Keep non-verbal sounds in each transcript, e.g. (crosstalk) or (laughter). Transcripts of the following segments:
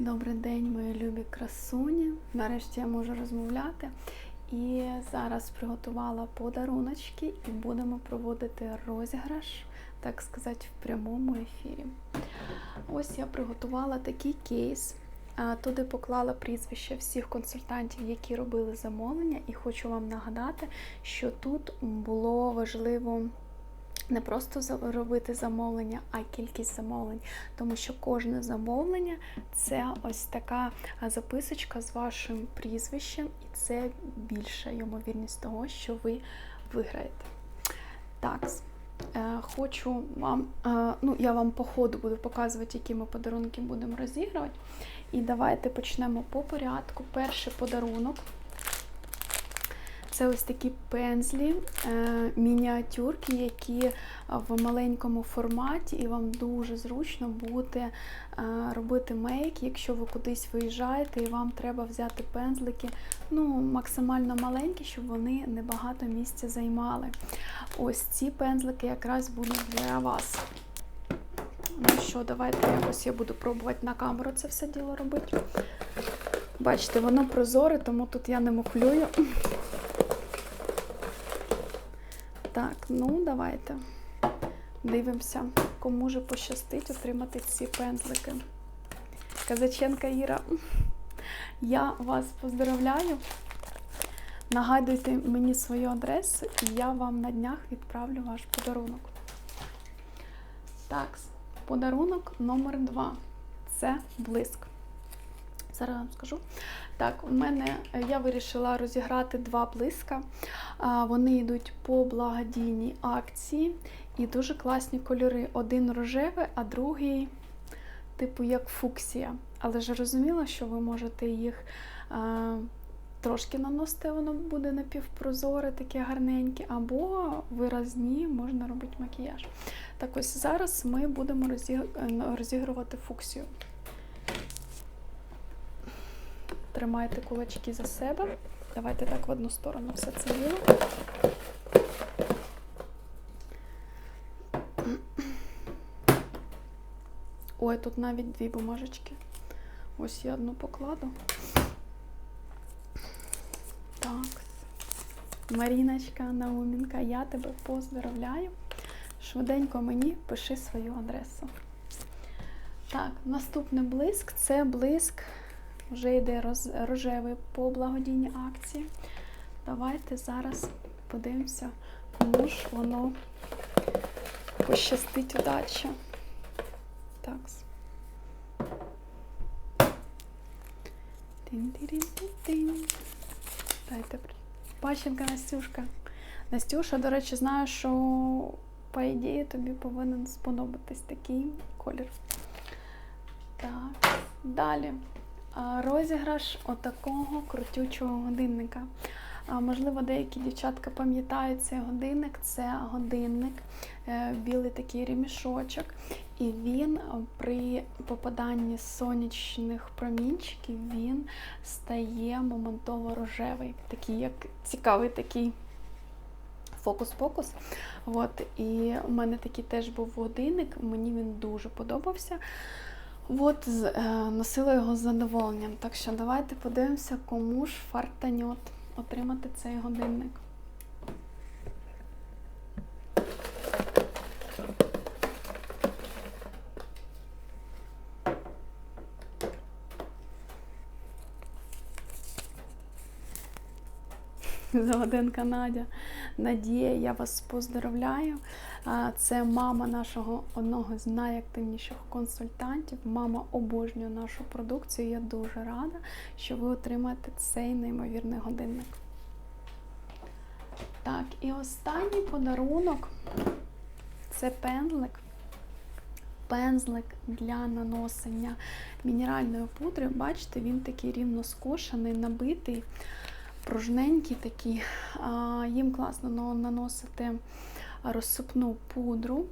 Добрий день, мої любі красуні. Нарешті я можу розмовляти. І зараз приготувала подаруночки і будемо проводити розіграш, так сказати, в прямому ефірі. Ось я приготувала такий кейс. Туди поклала прізвище всіх консультантів, які робили замовлення, і хочу вам нагадати, що тут було важливо не просто робити замовлення, а кількість замовлень, тому що кожне замовлення це ось така записочка з вашим прізвищем, і це більша ймовірність того, що ви виграєте. Так, е, хочу вам, е, ну я вам по ходу буду показувати, які ми подарунки будемо розігрувати. І давайте почнемо по порядку. Перший подарунок. Це ось такі пензлі, е, мініатюрки, які в маленькому форматі, і вам дуже зручно буде е, робити мейк, якщо ви кудись виїжджаєте, і вам треба взяти пензлики ну, максимально маленькі, щоб вони небагато місця займали. Ось ці пензлики якраз будуть для вас. Ну що, давайте якось я буду пробувати на камеру це все діло робити. Бачите, воно прозоре, тому тут я не мухлюю. Так, ну давайте. Дивимося, кому же пощастить отримати ці пензлики. Казаченка Іра, я вас поздравляю. Нагадуйте мені свою адресу, і я вам на днях відправлю ваш подарунок. Так, подарунок номер два. Це блиск. Зараз вам скажу. Так, у мене я вирішила розіграти два блиска. Вони йдуть по благодійній акції і дуже класні кольори. Один рожевий, а другий, типу, як фуксія. Але ж розуміла, що ви можете їх а, трошки наносити, воно буде напівпрозоре, таке гарненьке, або виразні, можна робити макіяж. Так ось зараз ми будемо розігрувати фуксію. Тримайте кулачки за себе. Давайте так в одну сторону все це діло. Ой, тут навіть дві бумажечки. Ось я одну покладу. Так. Маріночка, Наумінка, я тебе поздравляю. Швиденько мені пиши свою адресу. Так, наступний блиск це блиск вже йде роз, рожевий по благодійній акції. Давайте зараз подивимося, кому ж воно пощастить удачі. Так. Дайте Пащенка Настюшка. Настюша, до речі, знаю, що по ідеї тобі повинен сподобатись такий колір. Так, далі. Розіграш отакого крутючого годинника. Можливо, деякі дівчатка пам'ятають цей годинник. Це годинник, е, білий такий ремішочок. І він при попаданні сонячних промінчиків він стає моментово рожевий. Такий, як цікавий такий фокус-покус. І у мене такий теж був годинник, мені він дуже подобався. От, е, носила його з задоволенням. Так що давайте подивимося, кому ж фартаньот отримати цей годинник. (laughs) Заводенка Надя. Надія, я вас поздравляю. Це мама нашого одного з найактивніших консультантів. Мама обожнює нашу продукцію. Я дуже рада, що ви отримаєте цей неймовірний годинник. Так, і останній подарунок це пензлик. Пензлик для наносення мінеральної пудри. Бачите, він такий рівно скошений, набитий, пружненький такий. А, Їм класно наносити розсипну пудру.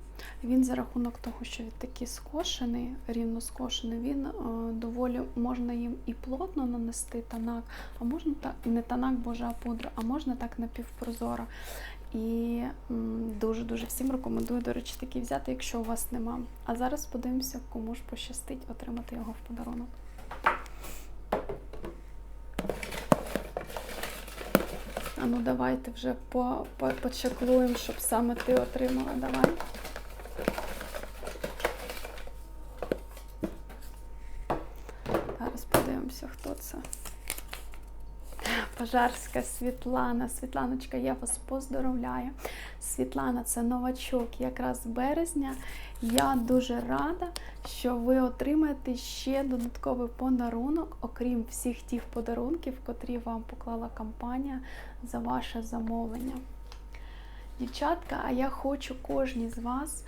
Він за рахунок того, що він такий скошений, рівно скошений, він е, доволі можна їм і плотно нанести танак, а можна так, не танак, боже, а пудру, а можна так напівпрозоро. І дуже-дуже всім рекомендую, до речі, такий взяти, якщо у вас нема. А зараз подивимося, кому ж пощастить отримати його в подарунок. А ну давайте вже по, почеклуємо, щоб саме ти отримала. Давай. Зараз подивимося, хто це. Пожарська Світлана. Світланочка, я вас поздоровляю. Світлана, це новачок якраз березня. Я дуже рада, що ви отримаєте ще додатковий подарунок, окрім всіх тих подарунків, котрі вам поклала компанія за ваше замовлення. Дівчатка, а я хочу кожній з вас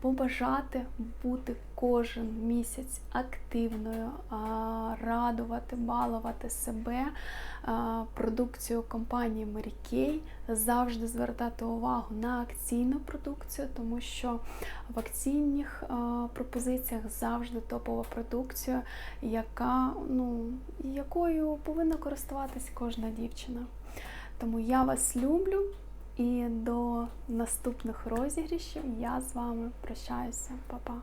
побажати бути кожен місяць активною, радувати, балувати себе а, продукцією компанії Mary завжди звертати увагу на акційну продукцію, тому що в акційних пропозиціях завжди топова продукція, яка, ну, якою повинна користуватись кожна дівчина. Тому я вас люблю. І до наступних розігрішів я з вами прощаюся. Па-па!